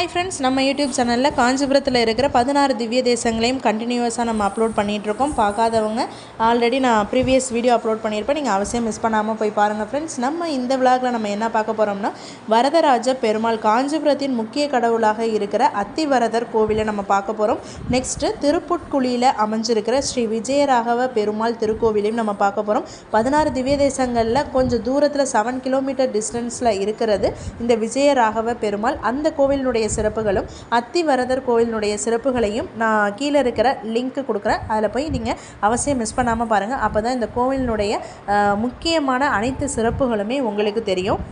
Hi friends நம்ம YouTube சேனலில் காஞ்சிபுரத்தில் இருக்கிற பதினாறு திவ்ய தேசங்களையும் கண்டினியூஸாக நம்ம அப்லோட் பண்ணிகிட்ருக்கோம் பார்க்காதவங்க ஆல்ரெடி நான் ப்ரீவியஸ் வீடியோ அப்லோட் பண்ணியிருப்பேன். நீங்கள் அவசியம் மிஸ் பண்ணாமல் போய் பாருங்கள் ஃப்ரெண்ட்ஸ் நம்ம இந்த விழாவில் நம்ம என்ன பார்க்க போகிறோம்னா வரதராஜ பெருமாள் காஞ்சிபுரத்தின் முக்கிய கடவுளாக இருக்கிற அத்திவரதர் கோவிலை நம்ம பார்க்க போகிறோம் நெக்ஸ்ட்டு திருப்புட்குழியில் அமைஞ்சிருக்கிற ஸ்ரீ விஜயராகவ பெருமாள் திருக்கோவிலையும் நம்ம பார்க்க போகிறோம் பதினாறு திவ்ய தேசங்களில் கொஞ்சம் தூரத்தில் செவன் கிலோமீட்டர் டிஸ்டன்ஸில் இருக்கிறது இந்த விஜயராகவ பெருமாள். அந்த கோவிலினுடைய சிறப்புகளும் அத்திவரதர் கோவிலினுடைய சிறப்புகளையும் நான் கீழே இருக்கிற லிங்க்கு கொடுக்குறேன். அதில் போய் நீங்கள் அவசியம் மிஸ் பண்ணாமல் பாருங்கள் அப்போ தான் இந்த கோவிலினுடைய முக்கியமான அனைத்து சிறப்புகளுமே உங்களுக்கு தெரியும்.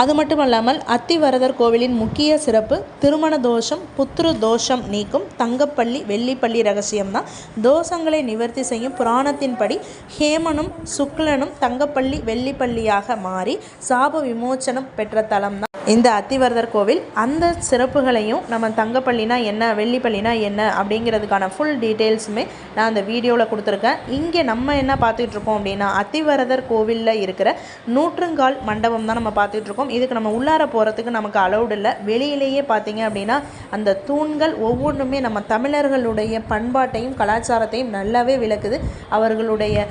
அது மட்டும் அல்லாமல் அத்திவரதர் கோவிலின் முக்கிய சிறப்பு திருமண தோஷம் புத்திரு தோஷம் நீக்கும் தங்கப்பள்ளி வெள்ளிப்பள்ளி ரகசியம்தான் தோஷங்களை நிவர்த்தி செய்யும் புராணத்தின்படி ஹேமனும் சுக்லனும் தங்கப்பள்ளி வெள்ளிப்பள்ளியாக மாறி சாப விமோச்சனம் பெற்ற தலம்தான் இந்த அத்திவரதர் கோவில் அந்த சிறப்புகளையும் நம்ம தங்கப்பள்ளினா என்ன வெள்ளிப்பள்ளினா என்ன அப்படிங்கிறதுக்கான ஃபுல் டீட்டெயில்ஸுமே நான் அந்த வீடியோவில் கொடுத்துருக்கேன். இங்கே நம்ம என்ன பார்த்துட்டு இருக்கோம் அப்படின்னா அத்திவரதர் கோவிலில் இருக்கிற நூற்றுங்கால் மண்டபம் தான் நம்ம பார்த்துட்டு இருக்கோம். இதுக்கு நம்ம உள்ளார போகிறதுக்கு நமக்கு அலௌடு இல்லை. வெளியிலேயே பார்த்தீங்க அப்படின்னா அந்த தூண்கள் ஒவ்வொன்றுமே நம்ம தமிழர்களுடைய பண்பாட்டையும் கலாச்சாரத்தையும் நல்லாவே விளக்குது. அவர்களுடைய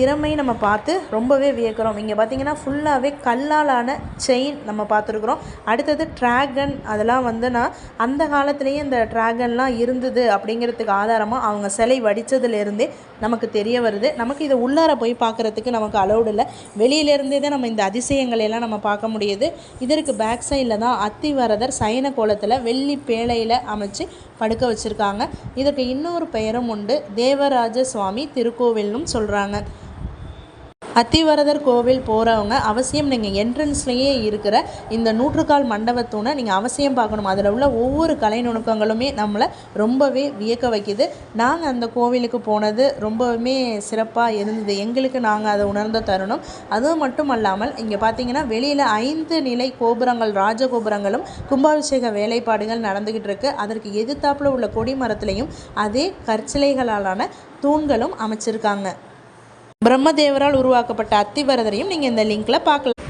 திறமையை நம்ம பார்த்து ரொம்பவே வியக்கிறோம். இங்கே பார்த்தீங்கன்னா ஃபுல்லாகவே கல்லாலான செயின் நம்ம பார்த்துருக்கோம். பார்த்துருக்குறோம் அடுத்தது ட்ராகன் அதெல்லாம் வந்துன்னா அந்த காலத்துலேயே இந்த ட்ராகன்லாம் இருந்தது அப்படிங்கிறதுக்கு ஆதாரமாக அவங்க சிலை வடித்ததுலேருந்தே நமக்கு தெரிய வருது. நமக்கு இதை உள்ளார போய் பார்க்குறதுக்கு நமக்கு அலௌடு இல்லை. வெளியிலேருந்தே தான் நம்ம இந்த அதிசயங்களை எல்லாம் நம்ம பார்க்க முடியுது. இதற்கு பேக் சைடில் தான் அத்திவரதர் சைன கோலத்தில் வெள்ளி பேழையில் அமைச்சு படுக்க வச்சுருக்காங்க. இதற்கு இன்னொரு பெயரும் உண்டு. தேவராஜ சுவாமி திருக்கோவில்னும் சொல்கிறாங்க அத்திவரதர் கோவில் போகிறவங்க அவசியம் நீங்கள் என்ட்ரன்ஸ்லேயே இருக்கிற இந்த நூற்றுக்கால் மண்டபத்தூனை நீங்கள் அவசியம் பார்க்கணும். அதில் உள்ள ஒவ்வொரு கலை நுணுக்கங்களுமே நம்மளை ரொம்பவே வியக்க வைக்குது. நாங்கள் அந்த கோவிலுக்கு போனது ரொம்பவுமே சிறப்பாக இருந்தது. எங்களுக்கு நாங்கள் அதை உணர்ந்த தருணம். அதுவும் மட்டும் அல்லாமல் இங்கே பார்த்தீங்கன்னா வெளியில் ஐந்து நிலை கோபுரங்கள் ராஜகோபுரங்களும் கும்பாபிஷேக வேலைப்பாடுகள் நடந்துக்கிட்டு இருக்கு. அதற்கு எதிர்த்தாப்புல உள்ள கொடி மரத்துலேயும் அதே கற்சிலைகளாலான தூண்களும் அமைச்சிருக்காங்க. பிரம்மதேவரால் உருவாக்கப்பட்ட அத்திவரதரையும் நீங்கள் இந்த லிங்க்ல பார்க்கலாம்.